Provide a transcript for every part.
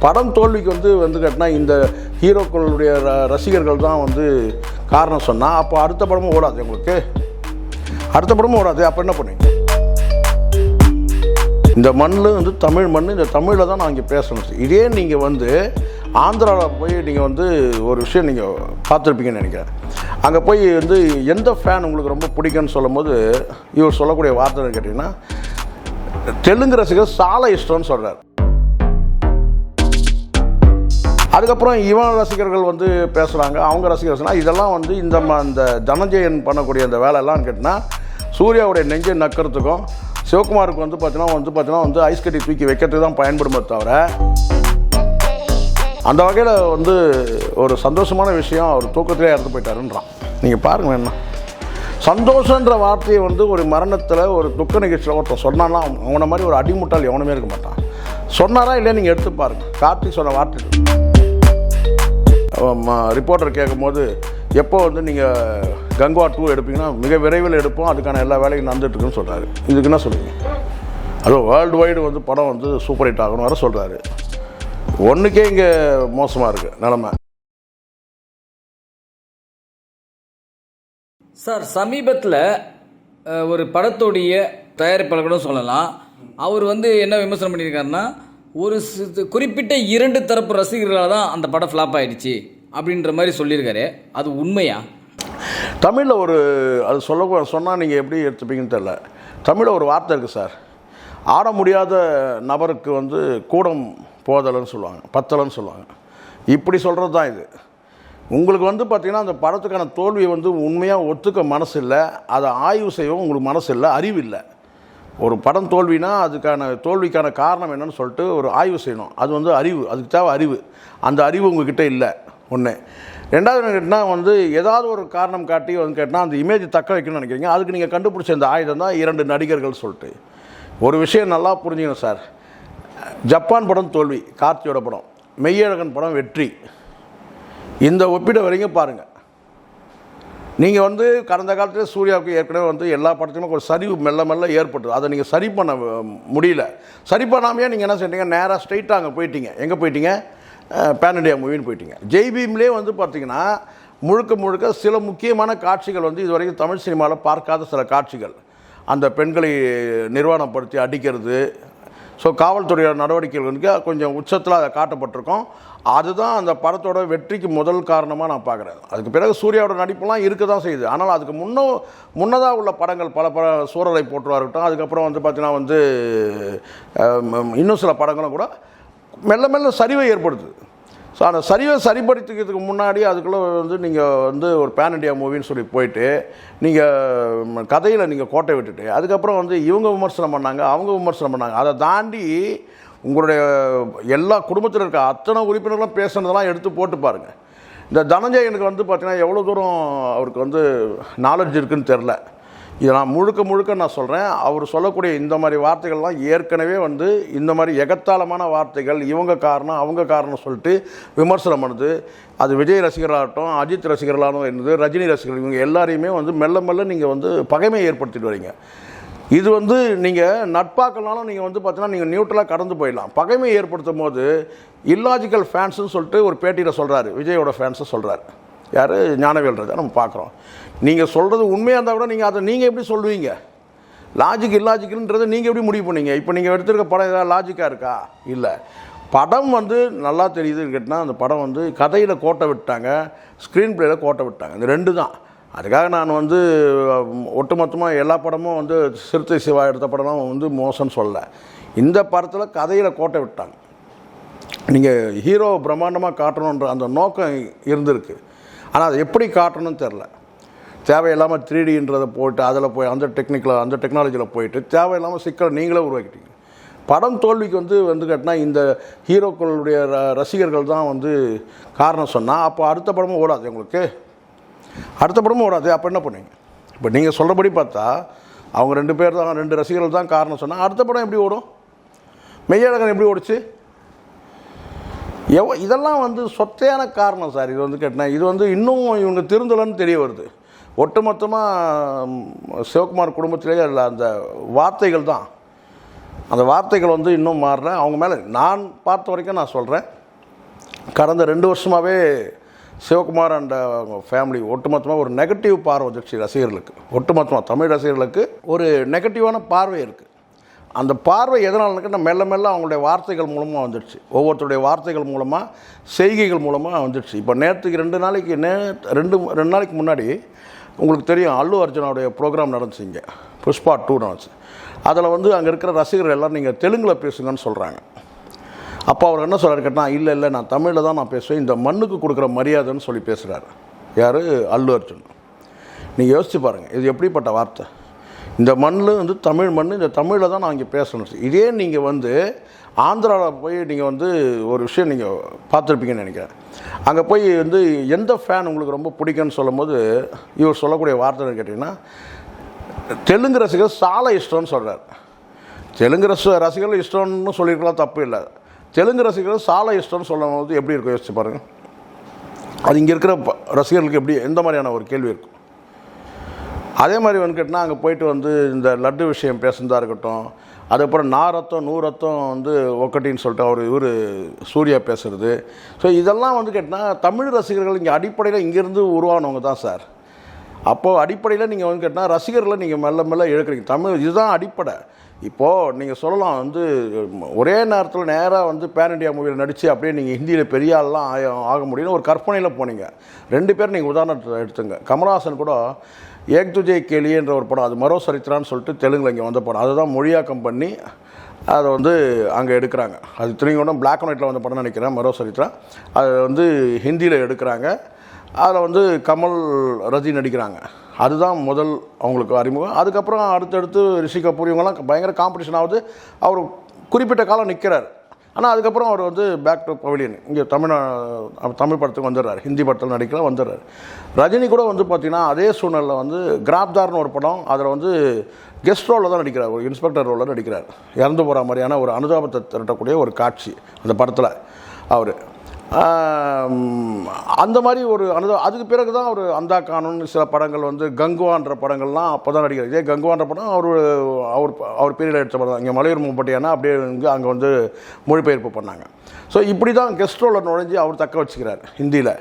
படம் தோல்விக்கு வந்து வந்து கேட்டினா இந்த ஹீரோக்களுடைய ர- ரசிகர்கள் தான் வந்து காரணம் சொன்னால் அப்போ அடுத்த படமும் ஓடாது உங்களுக்கு? அடுத்த படமும் ஓடாது அப்போ என்ன பண்ணுவீங்க? இந்த மண்ணில் வந்து தமிழ் மண் இந்த தமிழில் தான் நான் இங்கே பேசணும். இதே நீங்கள் வந்து ஆந்திராவில் போய் நீங்கள் வந்து ஒரு விஷயம் நீங்கள் பார்த்துருப்பீங்கன்னு நினைக்கிறேன். அங்கே போய் வந்து எந்த ஃபேன் உங்களுக்கு ரொம்ப பிடிக்கும்னு சொல்லும்போது இவர் சொல்லக்கூடிய வார்த்தைன்னு கேட்டிங்கன்னா தெலுங்கு ரசிகர் சாலை இஷ்டம்னு சொல்கிறார் அதுக்கப்புறம் இவன் ரசிகர்கள் வந்து பேசுகிறாங்க அவங்க ரசிகர்கள் இதெல்லாம் வந்து இந்த ம- இந்த தனஞ்சயன் பண்ணக்கூடிய அந்த வேலையெல்லாம் கேட்டினா சூர்யாவுடைய நெஞ்சை நக்கிறதுக்கும் சிவகுமாருக்கு வந்து பார்த்தீங்கன்னா வந்து பார்த்தீங்கன்னா வந்து ஐஸ் கட்டி தூக்கி வைக்கிறதுக்கு தான் பயன்படுமே தவிர அந்த வகையில் வந்து ஒரு சந்தோஷமான விஷயம் அவர் தூக்கத்திலே இறந்து போயிட்டாருன்றான். நீங்கள் பாருங்க என்ன. சந்தோஷன்ற வார்த்தையை வந்து ஒரு மரணத்தில் ஒரு துக்க நிகழ்ச்சியில் ஒருத்தன் சொன்னான்னா அவனை மாதிரி ஒரு அடிமுட்டால் எவனுமே இருக்க மாட்டான். சொன்னாரா இல்லையா நீங்கள் எடுத்து பாருங்கள் கார்த்திக் சொன்ன வார்த்தை ரிப்போர்ட்டர் கேட்கும்போது எப்போ வந்து நீங்கள் கங்குவா டூ எடுப்பீங்கன்னா மிக விரைவில் எடுப்போம். அதுக்கான எல்லா வேலையும் நடந்துட்டுருக்குன்னு சொல்கிறாரு இதுக்கு என்ன சொல்லுங்கள் அதுவும் வேர்ல்டு வைடு வந்து படம் வந்து சூப்பர் ஹிட் ஆகணும் வர சொல்கிறாரு ஒன்றுக்கே இங்கே மோசமாக இருக்குது நிலமை. சார் சமீபத்தில் ஒரு படத்துடைய தயாரிப்பாளர்களும் சொல்லலாம். அவர் வந்து என்ன விமர்சனம் பண்ணியிருக்காருன்னா ஒரு குறிப்பிட்ட இரண்டு தரப்பு ரசிகர்களால் தான் அந்த படம் ஃப்ளாப் ஆயிடுச்சு அப்படின்ற மாதிரி சொல்லியிருக்காரு. அது உண்மையா? தமிழில் ஒரு அது சொல்ல சொன்னால் நீங்கள் எப்படி எடுத்துப்பீங்கன்னு தெரில தமிழில் ஒரு வார்த்தை இருக்குது சார். ஆட முடியாத நபருக்கு வந்து கூடம் போதலைன்னு சொல்லுவாங்க பத்தலைன்னு சொல்லுவாங்க. இப்படி சொல்கிறது தான் இது. உங்களுக்கு வந்து பார்த்திங்கன்னா அந்த படத்துக்கான தோல்வியை வந்து உண்மையாக ஒத்துக்க மனசு இல்லை அதை ஆய்வு செய்யவும் உங்களுக்கு மனசு இல்லை அறிவு இல்லை. ஒரு படம் தோல்வினா அதுக்கான தோல்விக்கான காரணம் என்னன்னு சொல்லிட்டு ஒரு ஆய்வு செய்யணும். அது வந்து அறிவு. அதுக்கு தேவை அறிவு. அந்த அறிவு உங்ககிட்ட இல்லை. ஒன்று ரெண்டாவது என்ன கேட்டால் வந்து ஏதாவது ஒரு காரணம் காட்டி வந்து கேட்டால் அந்த இமேஜ் தக்க வைக்கணும்னு நினைக்கிறீங்க. அதுக்கு நீங்கள் கண்டுபிடிச்ச இந்த ஆயுதம் தான் இரண்டு நடிகர்கள் சொல்லிட்டு. ஒரு விஷயம் நல்லா புரிஞ்சுக்கணும் சார். ஜப்பான் படம் தோல்வி. கார்த்தியோட படம். மெய்யழகன் படம் வெற்றி. இந்த ஒப்பிட வரைக்கும் பாருங்கள் நீங்கள் வந்து கடந்த காலத்தில் சூர்யாவுக்கு ஏற்கனவே வந்து எல்லா படத்துலையும் ஒரு சரிவு மெல்ல மெல்ல ஏற்பட்டது. அதை நீங்கள் சரி பண்ண முடியல. சரி பண்ணாமையே நீங்கள் என்ன செஞ்சீங்க? நேராக ஸ்ட்ரைட்டாக அங்கே போயிட்டீங்க. எங்கே போயிட்டீங்க? பேன் இண்டியா மூவின்னு போயிட்டீங்க. ஜெய்பீம்லேயே வந்து பார்த்தீங்கன்னா முழுக்க முழுக்க சில முக்கியமான காட்சிகள் வந்து இது வரைக்கும் தமிழ் சினிமாவில் பார்க்காத சில காட்சிகள். அந்த பெண்களை நிர்வாணப்படுத்தி அடிக்கிறது ஸோ காவல்துறையோட நடவடிக்கைகளுக்கு கொஞ்சம் உச்சத்தில் அதை காட்டப்பட்டிருக்கோம். அதுதான் அந்த படத்தோட வெற்றிக்கு முதல் காரணமாக நான் பார்க்குறேன். அதுக்கு பிறகு சூர்யாவோட நடிப்புலாம் இருக்க தான் செய்யுது. ஆனால் அதுக்கு முன்னோ முன்னதாக உள்ள படங்கள் பல பல சூரரை போட்டுவா இருக்கட்டும் அதுக்கப்புறம் வந்து பார்த்திங்கன்னா வந்து இன்னும் சில படங்களும் கூட மெல்ல மெல்ல சரிவை ஏற்படுத்துது. ஸோ அந்த சரிவை சரிப்படுத்திக்கிறதுக்கு முன்னாடி அதுக்குள்ளே வந்து நீங்கள் வந்து ஒரு பேன் இண்டியா மூவின்னு சொல்லி போயிட்டு நீங்கள் கதையில் நீங்கள் கோட்டை விட்டுட்டு அதுக்கப்புறம் வந்து இவங்க விமர்சனம் பண்ணாங்க அவங்க விமர்சனம் பண்ணாங்க. அதை தாண்டி உங்களுடைய எல்லா குடும்பத்தில் இருக்க அத்தனை உறுப்பினர்களும் பேசுனதெல்லாம் எடுத்து போட்டு பாருங்கள் இந்த தனஞ்சயனுக்கு வந்து பார்த்தீங்கன்னா எவ்வளோ தூரம் அவருக்கு வந்து நாலெட்ஜ் இருக்குதுன்னு தெரில இதை நான் முழுக்க முழுக்க நான் சொல்கிறேன் அவர் சொல்லக்கூடிய இந்த மாதிரி வார்த்தைகள்லாம் ஏற்கனவே வந்து இந்த மாதிரி எகத்தாளமான வார்த்தைகள் இவங்க காரணம் அவங்க காரணம் சொல்லிட்டு விமர்சனம் பண்ணுது. அது விஜய் ரசிகர்களாகட்டும் அஜித் ரசிகர்களாகவும் இருந்தது ரஜினி ரசிகர்கள் இவங்க எல்லாரையுமே வந்து மெல்ல மெல்ல நீங்கள் வந்து பகைமையை ஏற்படுத்திட்டு வரீங்க. இது வந்து நீங்கள் நட்பாக்கள்னாலும் நீங்கள் வந்து பார்த்தீங்கன்னா நீங்கள் நியூட்ரலாக கடந்து போயிடலாம். பகைமையை ஏற்படுத்தும் போது இல்லாஜிக்கல் ஃபேன்ஸுன்னு சொல்லிட்டு ஒரு பேட்டியில் சொல்கிறாரு விஜயோட ஃபேன்ஸை சொல்கிறாரு யார்? ஞானவேல் ராஜா நம்ம பார்க்குறோம். நீங்கள் சொல்கிறது உண்மையாக இருந்தால் கூட நீங்கள் அதை நீங்கள் எப்படி சொல்லுவீங்க? லாஜிக் இல்லாஜிக்கல்ன்றதை நீங்கள் எப்படி முடிவு பண்ணீங்க? இப்போ நீங்கள் எடுத்திருக்க படம் ஏதாவது லாஜிக்காக இருக்கா? இல்லை. படம் வந்து நல்லா தெரியுதுன்னு கேட்டால் அந்த படம் வந்து கதையில் கோட்டை விட்டாங்க ஸ்க்ரீன் பிளேயில் கோட்டை விட்டாங்க. இந்த ரெண்டு தான். அதுக்காக நான் வந்து ஒட்டுமொத்தமாக எல்லா படமும் வந்து சிறுத்தை சிவா எடுத்த படம்லாம் வந்து மோசம்னு சொல்லலை. இந்த படத்தில் கதையில் கோட்டை விட்டாங்க. நீங்கள் ஹீரோ பிரம்மாண்டமாக காட்டணுன்ற அந்த நோக்கம் இருந்திருக்கு. ஆனால் அதை எப்படி காட்டணும்னு தெரில. தேவையில்லாமல் த்ரீ டின்றதை போயிட்டு அதில் போய் அந்த டெக்னிக்கில் அந்த டெக்னாலஜியில் போயிட்டு தேவையில்லாமல் சிக்கலை நீங்களே உருவாக்கிட்டீங்க. படம் தோல்விக்கு வந்து வந்து கேட்டினா இந்த ஹீரோக்களுடைய ர- ரசிகர்கள் தான் வந்து காரணம் சொன்னால் அப்போ அடுத்த படமும் ஓடாது உங்களுக்கு அடுத்த படமும் ஓடாது. அப்போ என்ன பண்ணுவீங்க? இப்போ நீங்கள் சொல்கிறபடி பார்த்தா அவங்க ரெண்டு பேர் தான் ரெண்டு ரசிகர்கள் தான் காரணம் சொன்னால் அடுத்த படம் எப்படி ஓடும்? மெய்யழகன் எப்படி ஓடிச்சு? எவ் இதெல்லாம் வந்து சொத்தையான காரணம் சார். இது வந்து கேட்டால் இது வந்து இன்னும் இவங்க திருந்தலன்னு தெரிய வருது. ஒட்டுமொத்தமாக சிவகுமார் குடும்பத்திலேயே இல்லை அந்த வார்த்தைகள் தான். அந்த வார்த்தைகள் வந்து இன்னும் மாறல. அவங்க மேலே நான் பார்த்த வரைக்கும் நான் சொல்கிறேன் கடந்த ரெண்டு வருஷமாகவே சிவகுமார் அண்ட் அவங்க ஃபேமிலி ஒட்டுமொத்தமாக ஒரு நெகட்டிவ் பார்வை வந்துடுச்சு ரசிகர்களுக்கு. ஒட்டுமொத்தமாக தமிழ் ரசிகர்களுக்கு ஒரு நெகட்டிவான பார்வை இருக்குது அந்த பார்வை எதனாலனுக்கு மெல்ல மெல்ல அவங்களுடைய வார்த்தைகள் மூலமாக வந்துடுச்சு. ஒவ்வொருத்தருடைய வார்த்தைகள் மூலமாக செய்கைகள் மூலமாக வந்துடுச்சு. இப்போ நேற்றுக்கு ரெண்டு நாளைக்கு நே ரெண்டு ரெண்டு நாளைக்கு முன்னாடி உங்களுக்கு தெரியும் அல்லு அர்ஜுனாவுடைய ப்ரோக்ராம் நடந்துச்சு இங்கே. புஷ்பா டூ நடந்துச்சு அதில் வந்து அங்கே இருக்கிற ரசிகர்கள் எல்லாம் நீங்கள் தெலுங்கில் பேசுங்கன்னு சொல்கிறாங்க அப்போ அவர் என்ன சொல்கிறார் கேட்டால் இல்லை இல்லை நான் தமிழில் தான் நான் பேசுவேன். இந்த மண்ணுக்கு கொடுக்குற மரியாதைன்னு சொல்லி பேசுகிறாரு யார்? அல்லு அர்ஜுன். நீங்கள் யோசிச்சு பாருங்கள் இது எப்படிப்பட்ட வார்த்தை? இந்த மண்ணில் வந்து தமிழ் மண் இந்த தமிழில் தான் நான் இங்கே பேசணும். இதே நீங்கள் வந்து ஆந்திராவில் போய் நீங்கள் வந்து ஒரு விஷயம் நீங்கள் பார்த்துருப்பீங்கன்னு நினைக்கிறேன். அங்கே போய் வந்து எந்த ஃபேன் உங்களுக்கு ரொம்ப பிடிக்கும்னு சொல்லும்போது இவர் சொல்லக்கூடிய வார்த்தை கேட்டிங்கன்னா தெலுங்கு ரசிகர் சாலை இஷ்டம்னு சொல்கிறார் தெலுங்கு ரச ரசிகர்கள் இஷ்டம்னு சொல்லியிருக்கலாம் தப்பு இல்லை. தெலுங்கு ரசிகர்கள் சாலை இஷ்டம்னு சொல்லும் போது எப்படி இருக்கும்? யோசிச்சு பாருங்கள் அது இங்கே இருக்கிற ரசிகர்களுக்கு எப்படி எந்த மாதிரியான ஒரு கேள்வி இருக்கும்? அதே மாதிரி வந்து கேட்டால் அங்கே போயிட்டு வந்து இந்த லட்டு விஷயம் பேசுனதாக இருக்கட்டும் அதுக்கப்புறம் நாரத்தம் நூறத்தம் நூறு ரத்தம் வந்து ஒக்கட்டின்னு சொல்லிட்டு அவர் இவர் சூர்யா பேசுகிறது ஸோ இதெல்லாம் வந்து கேட்டால் தமிழ் ரசிகர்கள் இங்கே அடிப்படையில் இங்கேருந்து உருவானவங்க தான் சார். அப்போது அடிப்படையில் நீங்கள் வந்து கேட்டால் ரசிகர்களை நீங்கள் மெல்ல மெல்ல இழக்கிறீங்க. தமிழ் இதுதான் அடிப்படை. இப்போது நீங்கள் சொல்லலாம் வந்து ஒரே நேரத்தில் நேராக வந்து பேன் இண்டியா மூவியில் நடித்து அப்படியே நீங்கள் ஹிந்தியில் பெரிய ஆள்லாம் ஆக முடியும்னு ஒரு கற்பனையில் போனீங்க. ரெண்டு பேர் நீங்கள் உதாரணத்தை எடுத்துங்க. கமலஹாசன் கூட ஏக் துஜே கேலியன்ற ஒரு படம். அது மரோ சரித்திரான்னு சொல்லிட்டு தெலுங்கில் இங்கே வந்த படம். அதுதான் மொழியாக்கம் பண்ணி அதை வந்து அங்கே எடுக்கிறாங்க. அது திரும்பி பிளாக் அண்ட் ஒயிட்டில் வந்த படம் நினைக்கிறேன் மரோ சரித்ரா அதை வந்து ஹிந்தியில் எடுக்கிறாங்க. அதில் வந்து கமல் ரஜி நடிக்கிறாங்க. அதுதான் முதல் அவங்களுக்கு அறிமுகம். அதுக்கப்புறம் அடுத்தடுத்து ரிஷி கபூர் இவங்கெல்லாம் பயங்கர காம்படிஷன் ஆகுது. அவர் குறிப்பிட்ட காலம் நிற்கிறார் ஆனால் அதுக்கப்புறம் அவர் வந்து பேக் டு பவிலியன் இங்கே தமிழ் தமிழ் படத்துக்கு வந்துடுறாரு. ஹிந்தி படத்தில் நடிக்கலாம் வந்துடுறாரு. ரஜினி கூட வந்து பார்த்திங்கன்னா அதே சூழ்நிலையில் வந்து கிராப்தார்னு ஒரு படம் அதில் வந்து கெஸ்ட் ரோலில் தான் நடிக்கிறார். ஒரு இன்ஸ்பெக்டர் ரோலில் நடிக்கிறார். இறந்து போகிற மாதிரியான ஒரு அனுதாபத்தை திரட்டக்கூடிய ஒரு காட்சி அந்த படத்தில் அவர். அந்த மாதிரி ஒரு அனுத அதுக்கு பிறகு தான் அவர் அந்தா கானூன் சில படங்கள் வந்து கங்குவான்ற படங்கள்லாம் அப்போ தான் நடிக்கிறார். இதே கங்குவான்ற படம் அவர் அவர் அவர் பீரியட் எடுத்த படம் இங்கே மலையூர் முப்பட்டியானா அப்படியே இங்கே அங்கே வந்து மொழிபெயர்ப்பு பண்ணாங்க. ஸோ இப்படி தான் கெஸ்ட் ரோலில் நுழைஞ்சு அவர் தக்க வச்சுக்கிறார் ஹிந்தியில்.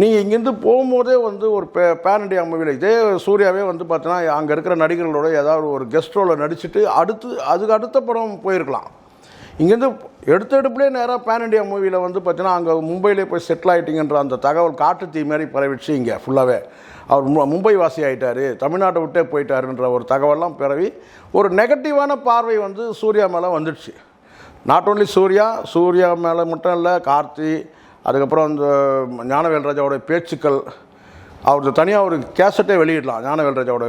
நீங்கள் இங்கேருந்து போகும்போதே வந்து ஒரு பே பேன் இண்டியா மூவியில் இதே சூர்யாவே வந்து பார்த்தீங்கன்னா அங்கே இருக்கிற நடிகர்களோட ஏதாவது ஒரு கெஸ்ட் ரோலில் நடிச்சுட்டு அடுத்து அதுக்கு அடுத்த படம் போயிருக்கலாம். இங்கேருந்து எடுத்த எடுப்புலேயே நேராக பேன் இண்டியா மூவியில் வந்து பார்த்தீங்கன்னா அங்கே மும்பையிலே போய் செட்டில் ஆகிட்டிங்கன்ற அந்த தகவல் காட்டு தீ மாதிரி பரவிடுச்சு இங்கே ஃபுல்லாகவே அவர் மும்பை வாசி ஆகிட்டார் தமிழ்நாட்டை விட்டே போயிட்டாருன்ற ஒரு தகவல்லாம் பரவி ஒரு நெகட்டிவான பார்வை வந்து சூர்யா மேலே வந்துடுச்சு. நாட் ஓன்லி சூர்யா சூர்யா மேலே மட்டும் இல்லை கார்த்தி அதுக்கப்புறம் இந்த ஞானவேல் ராஜாவோட பேச்சுக்கள் அவரது தனியாக ஒரு கேசட்டே வெளியிடலாம் ஞானவேல் ராஜாவோட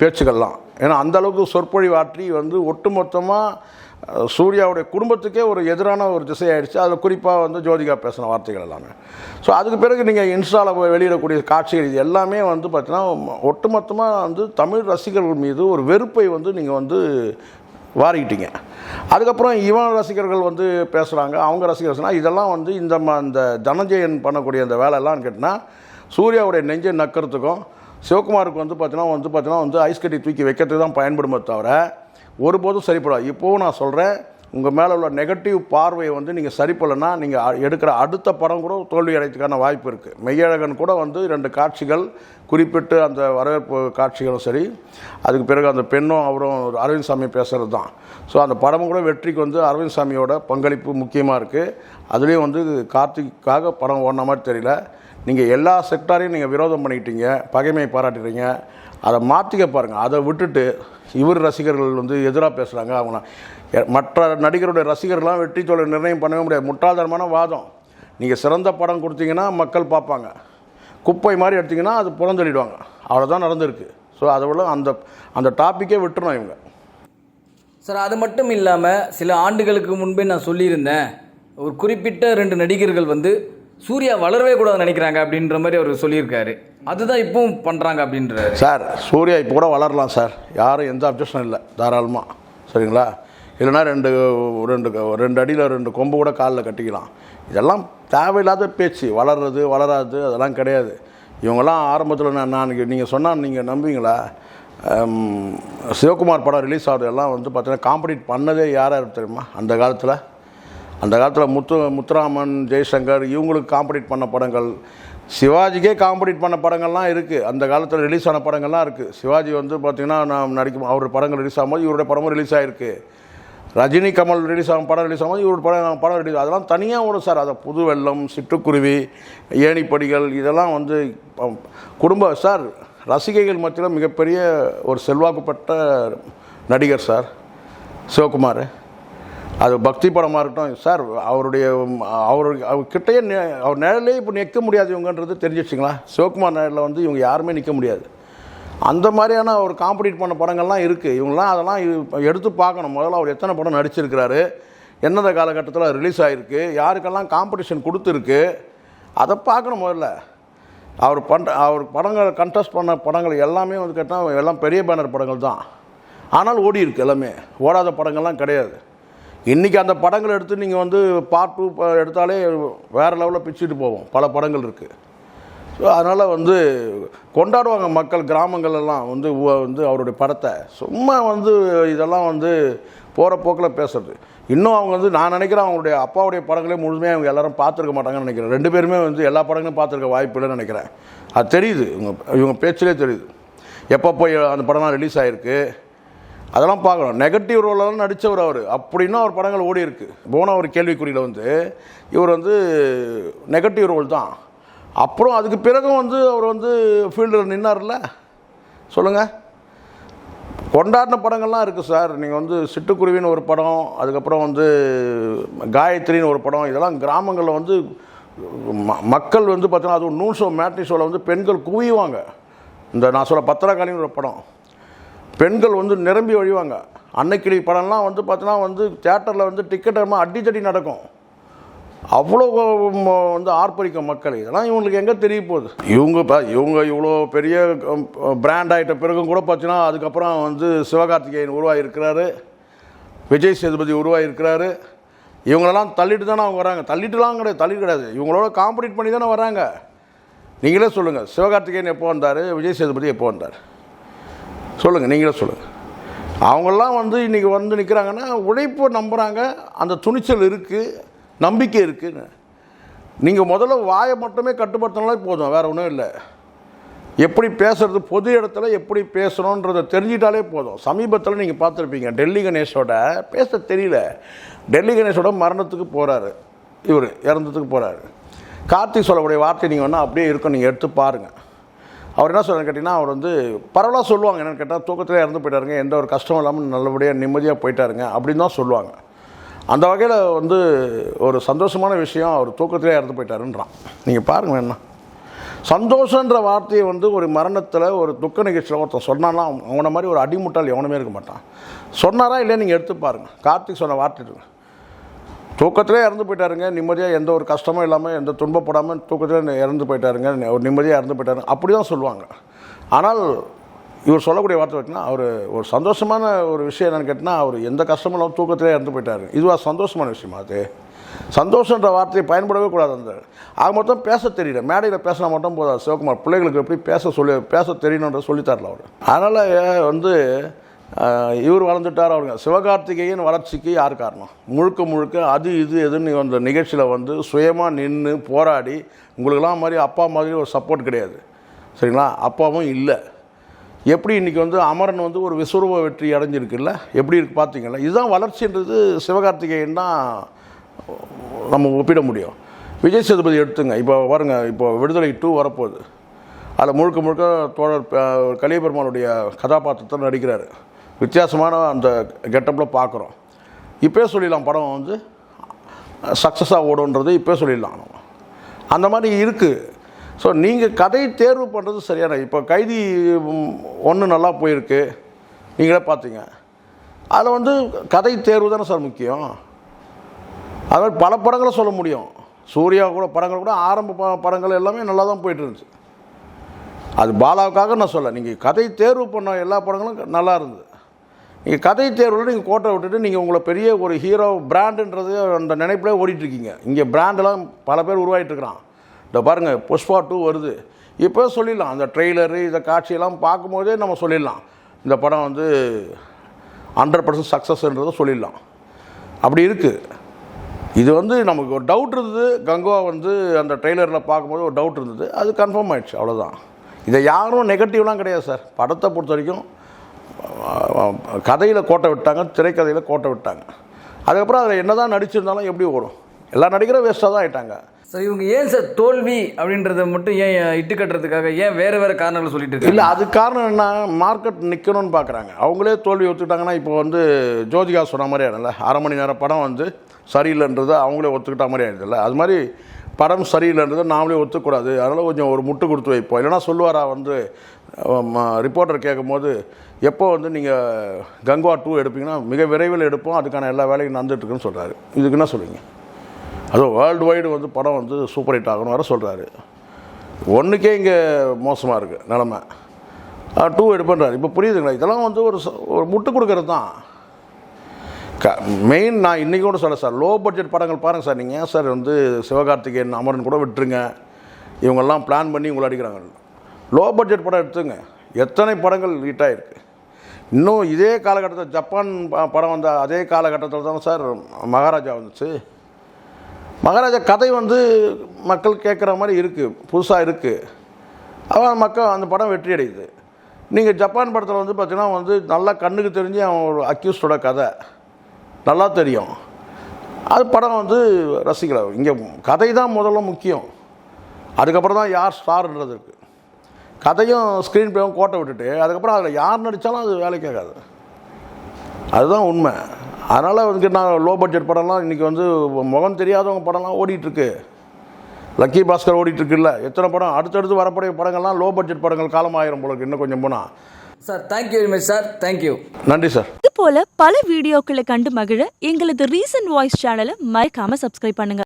பேச்சுக்கள்லாம். ஏன்னா அந்த அளவுக்கு சொற்பொழிவாற்றி வந்து ஒட்டுமொத்தமாக சூர்யாவுடைய குடும்பத்துக்கே ஒரு எதிரான ஒரு திசையாயிடுச்சு. அதில் குறிப்பாக வந்து ஜோதிகா பேசின வார்த்தைகள் எல்லாமே. ஸோ அதுக்கு பிறகு நீங்கள் இன்ஸ்டாவில் வெளியிடக்கூடிய காட்சிகள் இது எல்லாமே வந்து பார்த்தீங்கன்னா ஒட்டுமொத்தமாக வந்து தமிழ் ரசிகர்கள் மீது ஒரு வெறுப்பை வந்து நீங்கள் வந்து வாரிக்கிட்டீங்க. அதுக்கப்புறம் இவன் ரசிகர்கள் வந்து பேசுகிறாங்க அவங்க ரசிகர்கள் இதெல்லாம் வந்து இந்த ம இந்த தனஞ்சயன் பண்ணக்கூடிய அந்த வேலையெல்லாம் கேட்டினா சூர்யாவுடைய நெஞ்சை நக்கிறதுக்கும் சிவகுமாருக்கு வந்து பார்த்தீங்கன்னா வந்து பார்த்தீங்கன்னா வந்து ஐஸ் கட்டி தூக்கி வைக்கிறதுக்கு தான் பயன்படுமே தவிர ஒருபோதும் சரிப்படாது இப்போவும் நான் சொல்கிறேன் உங்கள் மேலே உள்ள நெகட்டிவ் பார்வையை வந்து நீங்கள் சரி பண்ணலன்னா நீங்கள் எடுக்கிற அடுத்த படம் கூட தோல்வி அடைத்துக்கான வாய்ப்பு இருக்குது மெய்யழகன் கூட வந்து ரெண்டு காட்சிகள் குறிப்பிட்டு அந்த வரவேற்பு காட்சிகளும் சரி அதுக்கு பிறகு அந்த பெண்ணும் அவரும் ஒரு அரவிந்த் சாமி பேசுகிறது தான். ஸோ அந்த படமும் கூட வெற்றிக்கு வந்து அரவிந்த் சாமியோட பங்களிப்பு முக்கியமாக இருக்குது அதுலேயும் வந்து கார்த்திக்காக படம் ஓடின மாதிரி தெரியல. நீங்கள் எல்லா செக்டாரையும் நீங்கள் விரோதம் பண்ணிக்கிட்டீங்க பகைமையை பாராட்டுறீங்க அதை மாற்றிக்க பாருங்கள் அதை விட்டுட்டு இவர் ரசிகர்கள் வந்து எதிராக பேசுகிறாங்க அவங்க மற்ற நடிகருடைய ரசிகர்கள்லாம் வெற்றி தோல்வி நிர்ணயம் பண்ணவே முடியாது. முட்டாள்தனமான வாதம். நீங்கள் சிறந்த படம் கொடுத்தீங்கன்னா மக்கள் பார்ப்பாங்க. குப்பை மாதிரி எடுத்திங்கன்னா அது புறந்தள்ளிடுவாங்க. அவ்வளோதான் நடந்திருக்கு. ஸோ அதை விட அந்த அந்த டாப்பிக்கே விட்டுறணும் இவங்க. சார் அது மட்டும் இல்லாமல் சில ஆண்டுகளுக்கு முன்பே நான் சொல்லியிருந்தேன் ஒரு குறிப்பிட்ட ரெண்டு நடிகர்கள் வந்து சூர்யா வளரவே கூடாதுன்னு நினைக்கிறாங்க அப்படின்ற மாதிரி அவர் சொல்லியிருக்காரு. அதுதான் இப்பவும் பண்ணுறாங்க அப்படின்ற சார் சூர்யா இப்போ கூட வளரலாம் சார். யாரும் எந்த அப்ஜெக்ஷனும் இல்லை தாராளமாக சரிங்களா? இல்லைன்னா ரெண்டு ரெண்டு ரெண்டு அடியில் ரெண்டு கொம்பு கூட காலில் கட்டிக்கலாம். இதெல்லாம் தேவையில்லாத பேச்சு. வளர்றது வளராது அதெல்லாம் கிடையாது. இவங்கெல்லாம் ஆரம்பத்தில் நான் நான் நீங்கள் சொன்னால் நீங்கள் நம்புவீங்களா? சிவகுமார் படம் ரிலீஸ் ஆகிறது எல்லாம் வந்து பார்த்தீங்கன்னா காம்படிட் பண்ணதே யார் யார் தெரியுமா? அந்த காலத்தில் அந்த காலத்தில் முத்து முத்துராமன் ஜெய்சங்கர் இவங்களுக்கு காம்படிட் பண்ண படங்கள். சிவாஜிக்கே காம்படிட் பண்ண படங்கள்லாம் இருக்குது அந்த காலத்தில் ரிலீஸ் ஆன படங்கள்லாம் இருக்குது சிவாஜி வந்து பார்த்திங்கன்னா நான் நடிக்கும் அவர் படங்கள் ரிலீஸ் ஆகும்போது இவருடைய படமும் ரிலீஸ் ஆகிருக்கு ரஜினி கமல் ரிலீஸ் ஆகும் படம் ரிலீஸ் ஆகும்போது இவருடைய படம் படம் ரிலீஸ் அதெல்லாம் தனியாக வரும் சார். அதை புது வெள்ளம் சிட்டுக்குருவி ஏணிப்படிகள் இதெல்லாம் வந்து குடும்ப சார் ரசிகைகள் மத்தியில் மிகப்பெரிய ஒரு செல்வாக்கு பெற்ற நடிகர் சார். சிவகுமார். அது பக்தி படமாக இருக்கட்டும். சார் அவருடைய அவர் அவர் கிட்டேயே நெ- அவர் நிழலே இப்போ நிற்க முடியாது இவங்கன்றது தெரிஞ்சிச்சுங்களா சிவகுமார் நிழலில் வந்து இவங்க யாருமே நிற்க முடியாது. அந்த மாதிரியான ஒரு காம்படிட் பண்ண படங்கள்லாம் இருக்குது இவங்களாம் அதெல்லாம் எடுத்து பார்க்கணும். முதல்ல அவர் எத்தனை படம் நடிச்சிருக்கிறாரு? எந்தெந்த காலகட்டத்தில் ரிலீஸ் ஆகிருக்கு யாருக்கெல்லாம் காம்படிஷன் கொடுத்துருக்கு? அதை பார்க்கணும் முதல்ல. அவர் பண்ணுற அவர் படங்கள் கண்டஸ்ட் பண்ண படங்கள் எல்லாமே வந்து கேட்டால் எல்லாம் பெரிய பேனர் படங்கள் தான். ஆனால் ஓடி இருக்கு எல்லாமே. ஓடாத படங்கள்லாம் கிடையாது. இன்றைக்கி அந்த படங்கள் எடுத்து நீங்கள் வந்து பார்ட் டூ எடுத்தாலே வேறு லெவலில் பிச்சுட்டு போவோம். பல படங்கள் இருக்குது ஸோ அதனால் வந்து கொண்டாடுவாங்க மக்கள் கிராமங்களெல்லாம் வந்து வந்து அவருடைய படத்தை. சும்மா வந்து இதெல்லாம் வந்து போகிற போக்கில் பேசுறது. இன்னும் அவங்க வந்து நான் நினைக்கிறேன் அவங்களுடைய அப்பாவுடைய படங்களே முழுமையாக அவங்க எல்லாரும் பார்த்துருக்க மாட்டாங்கன்னு நினைக்கிறேன். ரெண்டு பேருமே வந்து எல்லா படங்களும் பார்த்துருக்க வாய்ப்பு இல்லைன்னு நினைக்கிறேன். அது தெரியுது. இவங்க இவங்க பேச்சிலே தெரியுது. எப்போ போய் அந்த படம்லாம் ரிலீஸ் ஆகிருக்கு அதெல்லாம் பார்க்கணும். நெகட்டிவ் ரோலெல்லாம் நடித்தவர் அவர். அப்படின்னா அவர் படங்கள் ஓடி இருக்கு. போன ஒரு கேள்விக்குறியில் வந்து இவர் வந்து நெகட்டிவ் ரோல் தான். அப்புறம் அதுக்கு பிறகும் வந்து அவர் வந்து ஃபீல்டில் நின்னார்ல? சொல்லுங்கள் கொண்டாடின படங்கள்லாம் இருக்குது சார். நீங்கள் வந்து சிட்டுக்குருவின்னு ஒரு படம் அதுக்கப்புறம் வந்து காயத்ரின்னு ஒரு படம் இதெல்லாம் கிராமங்களில் வந்து ம- மக்கள் வந்து பார்த்தீங்கன்னா அது நூல் ஷோ மேட்னி ஷோவில் வந்து பெண்கள் குவிவாங்க. இந்த நான் சொல்ல பத்திரக்காளின்னு ஒரு படம். பெண்கள் வந்து நிரம்பி வழிவாங்க. அன்னைக்கிளி படம்லாம் வந்து பார்த்தீங்கன்னா வந்து தேட்டரில் வந்து டிக்கெட் அடித்தடி நடக்கும். அவ்வளோ வந்து ஆர்ப்பரிக்கும் மக்கள். இதெல்லாம் இவங்களுக்கு எங்கே தெரிய போகுது? இவங்க இப்போ இவங்க இவ்வளோ பெரிய பிராண்ட் ஆகிட்ட பிறகும் கூட பார்த்தீங்கன்னா அதுக்கப்புறம் வந்து சிவகார்த்திகேயன் உருவாகியிருக்கிறாரு விஜய் சேதுபதி உருவாகியிருக்கிறாரு இவங்களெல்லாம் தள்ளிட்டு தானே அவங்க வராங்க. தள்ளிட்டுலாம் கிடையாது தள்ளி கிடையாது. இவங்களோட காம்படிட் பண்ணி தானே வராங்க. நீங்களே சொல்லுங்கள் சிவகார்த்திகேயன் எப்போ வந்தார்? விஜய் சேதுபதி எப்போ வந்தார்? சொல்லுங்கள் நீங்களே சொல்லுங்கள் அவங்கெல்லாம் வந்து இன்றைக்கி வந்து நிற்கிறாங்கன்னா உழைப்பை நம்புகிறாங்க அந்த துணிச்சல் இருக்குது நம்பிக்கை இருக்குதுன்னு நீங்கள் முதல்ல வாயை மட்டுமே கட்டுப்படுத்தினாலே போதும் வேறு ஒன்றும் இல்லை. எப்படி பேசுறது பொது இடத்துல எப்படி பேசணுன்றதை தெரிஞ்சிட்டாலே போதும். சமீபத்தில் நீங்கள் பார்த்துருப்பீங்க டெல்லி கணேஷோட பேச தெரியல. டெல்லி கணேஷோட மரணத்துக்கு போகிறாரு இவர் இறந்ததுக்கு போகிறாரு கார்த்திக் சொல்லக்கூடிய வார்த்தை நீங்கள் வேணால் அப்படியே இருக்கும் நீங்கள் எடுத்து பாருங்கள் அவர் என்ன சொல்லுன்னு கேட்டிங்கன்னா அவர் வந்து பரவலாக சொல்லுவாங்க. என்னென்னு கேட்டால் தூக்கத்திலே இறந்து போயிட்டாருங்க. எந்த ஒரு கஷ்டம் இல்லாமல் நல்லபடியாக நிம்மதியாக போயிட்டாருங்க. அப்படின்னு தான் சொல்லுவாங்க. அந்த வகையில் வந்து ஒரு சந்தோஷமான விஷயம் அவர் தூக்கத்திலே இறந்து போயிட்டாருன்றான். நீங்கள் பாருங்கள் என்ன. சந்தோஷன்ற வார்த்தையை வந்து ஒரு மரணத்தில் ஒரு துக்க நிகழ்ச்சியில் ஒருத்தன் சொன்னான்னா அவனை மாதிரி ஒரு அடிமுட்டால் எவனுமே இருக்க மாட்டான். சொன்னாரா இல்லையா நீங்கள் எடுத்து பாருங்கள் கார்த்திக் சொன்ன வார்த்தை இருக்கு தூக்கத்திலே இறந்து போயிட்டாருங்க. நிம்மதியாக எந்த ஒரு கஷ்டமும் இல்லாமல் எந்த துன்பப்படாமல் தூக்கத்திலே இறந்து போயிட்டாருங்க. ஒரு நிம்மதியாக இறந்து போயிட்டாருங்க. அப்படி தான் சொல்லுவாங்க. ஆனால் இவர் சொல்லக்கூடிய வார்த்தை பார்த்தீங்கன்னா அவர் ஒரு சந்தோஷமான ஒரு விஷயம் என்னென்னு கேட்டால் அவர் எந்த கஷ்டமும் இல்லாமல் தூக்கத்திலே இறந்து போயிட்டாரு. இதுவாக சந்தோஷமான விஷயமா அது? சந்தோஷன்ற வார்த்தையை பயன்படவே கூடாது அந்த. ஆக மொத்தம் பேச தெரியல. மேடையில் பேசினா மட்டும் போதாது. சிவகுமார் பிள்ளைகளுக்கு எப்படி பேச சொல்லி பேச தெரியணுன்ற சொல்லித்தரல அவர். அதனால் வந்து இவர் வளர்ந்துட்டார் அவருங்க. சிவகார்த்திகேயன் வளர்ச்சிக்கு யார் காரணம்? முழுக்க முழுக்க அது இது எதுன்னு அந்த நிகழ்ச்சியில் வந்து சுயமாக நின்று போராடி உங்களுக்கெல்லாம் மாதிரி அப்பா மாதிரி ஒரு சப்போர்ட் கிடையாது. சரிங்களா? அப்பாவும் இல்லை. எப்படி இன்றைக்கி வந்து அமரன் வந்து ஒரு விஸ்வரூப வெற்றி அடைஞ்சிருக்குல்ல? எப்படி இருக்கு பார்த்தீங்களா இதுதான் வளர்ச்சின்றது சிவகார்த்திகேயன் தான் நம்ம ஒப்பிட முடியும். விஜய் சேதுபதி எடுத்துங்க. இப்போ வருங்க இப்போ விடுதலை டூ வரப்போகுது. அதில் முழுக்க முழுக்க தோழர் கலியபெருமானுடைய கதாபாத்திரத்தில் நடிக்கிறாரு. வித்தியாசமான அந்த கெட்டப்பில் பார்க்குறோம். இப்போயே சொல்லிடலாம் படம் வந்து சக்ஸஸாக ஓடுன்றது இப்போயே சொல்லிடலாம். நம்ம அந்த மாதிரி இருக்குது ஸோ நீங்கள் கதை தேர்வு பண்ணுறது சரியான இப்போ கைதி ஒன்று நல்லா போயிருக்கு நீங்களே பார்த்தீங்க அதில் வந்து கதை தேர்வு தானே சார் முக்கியம். அது மாதிரி பல படங்களை சொல்ல முடியும். சூர்யா கூட படங்கள் கூட ஆரம்ப ப- படங்கள் எல்லாமே நல்லா தான் போயிட்டு இருந்துச்சு. அது பாலாவுக்காக நான் சொல்ல நீங்கள் கதை தேர்வு பண்ண எல்லா படங்களும் நல்லா இருந்தது. நீங்கள் கதை தேர்வில் நீங்கள் கோட்டை விட்டுட்டு நீங்கள் உங்களை பெரிய ஒரு ஹீரோ பிராண்டுன்றது அந்த நினைப்பிலே ஓடிட்டுருக்கீங்க. இங்கே பிராண்டெல்லாம் பல பேர் உருவாகிட்டுருக்குறான் இந்த பாருங்கள் புஷ்பா டூ வருது. இப்போ சொல்லிடலாம். அந்த ட்ரெய்லரு இந்த காட்சியெல்லாம் பார்க்கும்போதே நம்ம சொல்லிடலாம். இந்த படம் வந்து ஹண்ட்ரட் பர்சன்ட் சக்ஸஸ்ன்றதை சொல்லிடலாம். அப்படி இருக்குது இது வந்து நமக்கு ஒரு டவுட் இருந்தது. கங்குவா வந்து அந்த ட்ரெய்லரில் பார்க்கும்போது ஒரு டவுட் இருந்தது. அது கன்ஃபார்ம் ஆயிடுச்சு. அவ்வளோதான் இதை யாரும் நெகட்டிவ்லாம் கிடையாது சார் படத்தை பொறுத்த வரைக்கும் கதையில் கோட்டை விட்டாங்க திரைக்கதையில் கோட்டை விட்டாங்க. அதுக்கப்புறம் அதில் என்ன தான் நடிச்சிருந்தாலும் எப்படி ஓடும்? எல்லா நடிகரும் வேஸ்ட்டாக தான் ஆயிட்டாங்க. சார் இவங்க ஏன் சார் தோல்வி அப்படின்றத மட்டும் ஏன் இட்டு கட்டுறதுக்காக ஏன் வேறு வேறு காரணங்கள் சொல்லிட்டு இருக்காங்க? இல்லை அது காரணம் என்ன? மார்க்கெட் நிற்கணும்னு பார்க்குறாங்க அவங்களே தோல்வி ஒத்துக்கிட்டாங்கன்னா இப்போ வந்து ஜோதிகா சொன்ன மாதிரி ஆனல அரை மணி நேரம் படம் வந்து சரியில்லைன்றதை அவங்களே ஒத்துக்கிட்ட மாதிரி ஆயிடுதுல்ல. அது மாதிரி படம் சரியில்லைன்றதை நாமளே ஒத்துக்கூடாது. அதனால் கொஞ்சம் ஒரு முட்டு கொடுத்து வைப்போம். இல்லைன்னா சொல்லுவாரா வந்து ரிப்போர்ட்டர் கேட்கும்போது எப்போ வந்து நீங்கள் கங்குவா டூ எடுப்பீங்கன்னா மிக விரைவில் எடுப்போம். அதுக்கான எல்லா வேலையும் நடந்துட்டுருக்குன்னு சொல்கிறாரு இதுக்கு என்ன சொல்லுவீங்க அதுவும் வேர்ல்டு வைடு வந்து படம் வந்து சூப்பர் ஹிட் ஆகணும் வர சொல்கிறாரு ஒன்றுக்கே இங்கே மோசமாக இருக்குது நிலமை. டூ எடுப்பேன்றாரு. இப்போ புரியுதுங்களா? இதெல்லாம் வந்து ஒரு ஒரு முட்டு கொடுக்கறது தான். க மெயின் நான் இன்றைக்கி கூட சொல்ல சார். லோ பட்ஜெட் படங்கள் பாருங்கள் சார். நீங்கள் ஏன் சார் வந்து சிவகார்த்திகேயன் அமரன் கூட விட்டுருங்க. இவங்கெல்லாம் பிளான் பண்ணி உங்களை அடிக்கிறாங்க. லோ பட்ஜெட் படம் எடுத்துங்க. எத்தனை படங்கள் ஹிட் ஆகிருக்கு இன்னும் இதே காலகட்டத்தில் ஜப்பான் படம் வந்த அதே காலகட்டத்தில் தான் சார் மகாராஜா வந்துச்சு. மகாராஜா கதை வந்து மக்கள் கேட்குற மாதிரி இருக்குது புதுசாக இருக்குது அவன் மக்கள் அந்த படம் வெற்றி அடையுது. நீங்கள் ஜப்பான் படத்தில் வந்து பார்த்தீங்கன்னா வந்து நல்லா கண்ணுக்கு தெரிஞ்சு அவன் ஒரு அக்யூஸ்டோட கதை. நல்லா தெரியும். அது படம் வந்து ரசிக்கலாம் இங்கே கதை தான் முதல்ல முக்கியம். அதுக்கப்புறம் தான் யார் ஸ்டார்ன்றது இருக்குது கதையும் ஸ்க்ரீன் பிளேவும் கோட்டை விட்டுட்டு அதுக்கப்புறம் அதில் யார் நடித்தாலும் அது வேலைக்கு ஆகாது. அதுதான் உண்மை. அதனால் வந்து நான் லோ பட்ஜெட் படம்லாம் இன்றைக்கி வந்து முகம் தெரியாதவங்க படம்லாம் ஓடிட்டுருக்கு. லக்கி பாஸ்கர் ஓடிட்டுருக்குல்ல. எத்தனை படம்? அடுத்தடுத்து வரக்கூடிய படங்கள்லாம் லோ பட்ஜெட் படங்கள் காலமாயிரம் போல இன்னும் கொஞ்சம் போனால் sir thank you very much sir thank you நன்றி சார் இது போல பல வீடியோக்களை கண்டு மகிழ எங்களது ரீசன்ட் வாய்ஸ் சேனலை மறக்காம சப்ஸ்கிரைப் பண்ணுங்க.